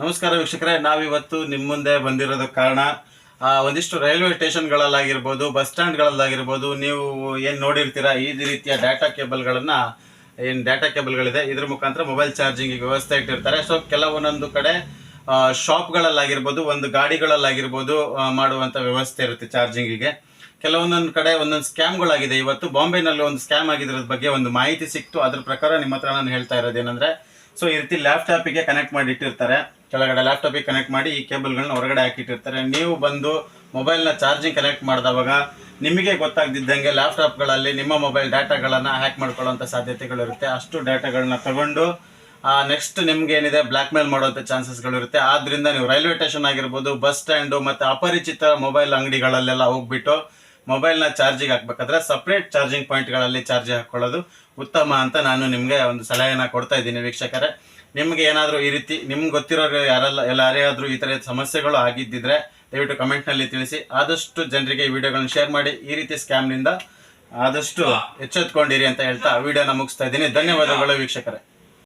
ನಮಸ್ಕಾರ ವೀಕ್ಷಕರೇ, ನಾವಿವತ್ತು ನಿಮ್ಮ ಮುಂದೆ ಬಂದಿರೋದಕ್ಕೆ ಕಾರಣ ಒಂದಿಷ್ಟು ರೈಲ್ವೆ ಸ್ಟೇಷನ್ಗಳಲ್ಲಾಗಿರ್ಬೋದು, ಬಸ್ ಸ್ಟ್ಯಾಂಡ್ಗಳಲ್ಲಾಗಿರ್ಬೋದು, ನೀವು ಏನು ನೋಡಿರ್ತೀರಾ, ಈ ರೀತಿಯ ಡಾಟಾ ಕೇಬಲ್ಗಳನ್ನು, ಏನು ಡಾಟಾ ಕೇಬಲ್ಗಳಿದೆ, ಇದ್ರ ಮುಖಾಂತರ ಮೊಬೈಲ್ ಚಾರ್ಜಿಂಗ್ ವ್ಯವಸ್ಥೆ ಇಟ್ಟಿರ್ತಾರೆ. ಸೊ ಕೆಲವೊಂದೊಂದು ಕಡೆ ಶಾಪ್ಗಳಲ್ಲಾಗಿರ್ಬೋದು, ಒಂದು ಗಾಡಿಗಳಲ್ಲಾಗಿರ್ಬೋದು ಮಾಡುವಂಥ ವ್ಯವಸ್ಥೆ ಇರುತ್ತೆ ಚಾರ್ಜಿಂಗಿಗೆ. ಕೆಲವೊಂದೊಂದು ಕಡೆ ಒಂದೊಂದು ಸ್ಕ್ಯಾಮ್ಗಳಾಗಿದೆ. ಇವತ್ತು ಬಾಂಬೆನಲ್ಲಿ ಒಂದು ಸ್ಕ್ಯಾಮ್ ಆಗಿದ್ರ ಬಗ್ಗೆ ಒಂದು ಮಾಹಿತಿ ಸಿಕ್ತು. ಅದ್ರ ಪ್ರಕಾರ ನಿಮ್ಮ ಹತ್ರ ನಾನು ಹೇಳ್ತಾ ಇರೋದೇನೆಂದ್ರೆ ಸೊ ಈ ರೀತಿ ಲ್ಯಾಪ್ಟಾಪಿಗೆ ಕನೆಕ್ಟ್ ಮಾಡಿ ಇಟ್ಟಿರ್ತಾರೆ. ಕೆಳಗಡೆ ಲ್ಯಾಪ್ಟಾಪಿಗೆ ಕನೆಕ್ಟ್ ಮಾಡಿ ಈ ಕೇಬಲ್ಗಳನ್ನ ಹೊರಗಡೆ ಹಾಕಿಟ್ಟಿರ್ತಾರೆ. ನೀವು ಬಂದು ಮೊಬೈಲ್ನ ಚಾರ್ಜಿಂಗ್ ಕನೆಕ್ಟ್ ಮಾಡಿದವಾಗ ನಿಮಗೆ ಗೊತ್ತಾಗ್ದಿದ್ದಂಗೆ ಲ್ಯಾಪ್ಟಾಪ್ಗಳಲ್ಲಿ ನಿಮ್ಮ ಮೊಬೈಲ್ ಡಾಟಾಗಳನ್ನು ಹ್ಯಾಕ್ ಮಾಡ್ಕೊಳ್ಳೋಂಥ ಸಾಧ್ಯತೆಗಳಿರುತ್ತೆ. ಅಷ್ಟು ಡಾಟಾಗಳನ್ನ ತಗೊಂಡು ನೆಕ್ಸ್ಟ್ ನಿಮ್ಗೆ ಏನಿದೆ ಬ್ಲ್ಯಾಕ್ ಮೇಲ್ ಮಾಡುವಂಥ ಚಾನ್ಸಸ್ಗಳಿರುತ್ತೆ ಆದ್ರಿಂದ ನೀವು ರೈಲ್ವೆ ಸ್ಟೇಷನ್ ಆಗಿರ್ಬೋದು ಬಸ್ ಸ್ಟ್ಯಾಂಡು ಮತ್ತು ಅಪರಿಚಿತ ಮೊಬೈಲ್ ಅಂಗಡಿಗಳಲ್ಲೆಲ್ಲ ಹೋಗ್ಬಿಟ್ಟು ಮೊಬೈಲ್ನ ಚಾರ್ಜಿಗೆ ಹಾಕ್ಬೇಕಾದ್ರೆ ಸಪ್ರೇಟ್ ಚಾರ್ಜಿಂಗ್ ಪಾಯಿಂಟ್ಗಳಲ್ಲಿ ಚಾರ್ಜ್ ಹಾಕ್ಕೊಳ್ಳೋದು ಉತ್ತಮ ಅಂತ ನಾನು ನಿಮಗೆ ಒಂದು ಸಲಹೆಯನ್ನು ಕೊಡ್ತಾ ಇದ್ದೀನಿ ವೀಕ್ಷಕರೇ. ನಿಮಗೆ ಏನಾದರೂ ಈ ರೀತಿ ನಿಮ್ಗೆ ಗೊತ್ತಿರೋರು ಯಾರಲ್ಲ ಎಲ್ಲ ಯಾರ್ಯಾದ್ರೂ ಈ ಥರ ಸಮಸ್ಯೆಗಳು ಆಗಿದ್ದಿದ್ರೆ ದಯವಿಟ್ಟು ಕಮೆಂಟ್ನಲ್ಲಿ ತಿಳಿಸಿ. ಆದಷ್ಟು ಜನರಿಗೆ ಈ ವಿಡಿಯೋಗಳನ್ನ ಶೇರ್ ಮಾಡಿ ಈ ರೀತಿ ಸ್ಕ್ಯಾಮ್ನಿಂದ ಆದಷ್ಟು ಎಚ್ಚೆತ್ಕೊಂಡಿರಿ ಅಂತ ಹೇಳ್ತಾ ವಿಡಿಯೋನ ಮುಗಿಸ್ತಾ ಇದ್ದೀನಿ. ಧನ್ಯವಾದಗಳು ವೀಕ್ಷಕರೇ.